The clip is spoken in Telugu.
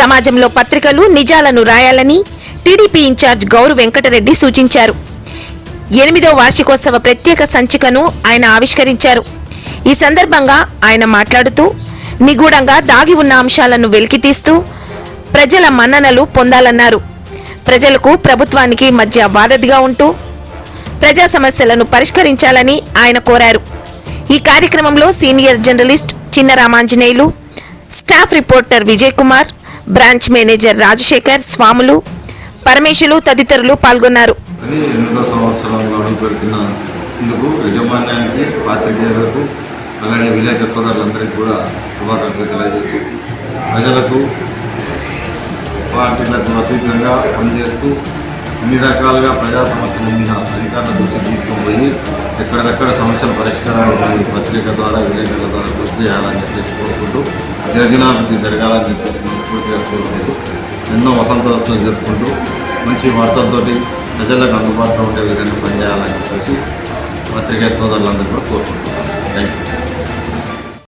సమాజంలో పత్రికలు నిజాలను రాయాలని టీడీపీ ఇన్ఛార్జ్ గౌరు వెంకటరెడ్డి సూచించారు. ఎనిమిదో వార్షికోత్సవ ప్రత్యేక సంచికను ఆయన ఆవిష్కరించారు. ఈ సందర్భంగా ఆయన మాట్లాడుతూ నిగూఢంగా దాగి ఉన్న అంశాలను వెలికితీస్తూ ప్రజల మన్ననలు పొందాలన్నారు. ప్రజలకు ప్రభుత్వానికి మధ్య వారధిగా ఉంటూ ప్రజా సమస్యలను పరిష్కరించాలని ఆయన కోరారు. ఈ కార్యక్రమంలో senior journalist Chinna Ramanjaneyulu staff reporter Vijay Kumar branch manager Rajasekhar Swamulu Parameshulu తదితరులు పాల్గొన్నారు. అని ఎనిమిదో సంవత్సరంలో అడుగు పెడుతున్న ఇందుకు యజమాన్యానికి పాత్రికేయులకు అలాగే విలేక సోదరులందరికీ కూడా శుభాకాంక్షలు తెలియజేస్తూ ప్రజలకు పార్టీలకు అతీతంగా పనిచేస్తూ అన్ని రకాలుగా ప్రజా సమస్యల మీద అధికారుల దృష్టికి తీసుకొని పోయి ఎక్కడికక్కడ సమస్యల పరిష్కారాలు పత్రిక ద్వారా విలేకరుల ద్వారా కృషి చేయాలని చెప్పేసి కోరుకుంటూ దినదినాభివృద్ధి జరగాలని చెప్పేసి మనస్ఫూర్తిగా కోరుకుంటూ ఎన్నో వసంతోత్సవం జరుపుకుంటూ మంచి వార్తలతోటి ప్రజలకు అందుబాటులో ఉండే విధంగా పనిచేయాలని చెప్పేసి పత్రికా సోదరులందరూ కూడా కోరుకుంటున్నాను థ్యాంక్ యూ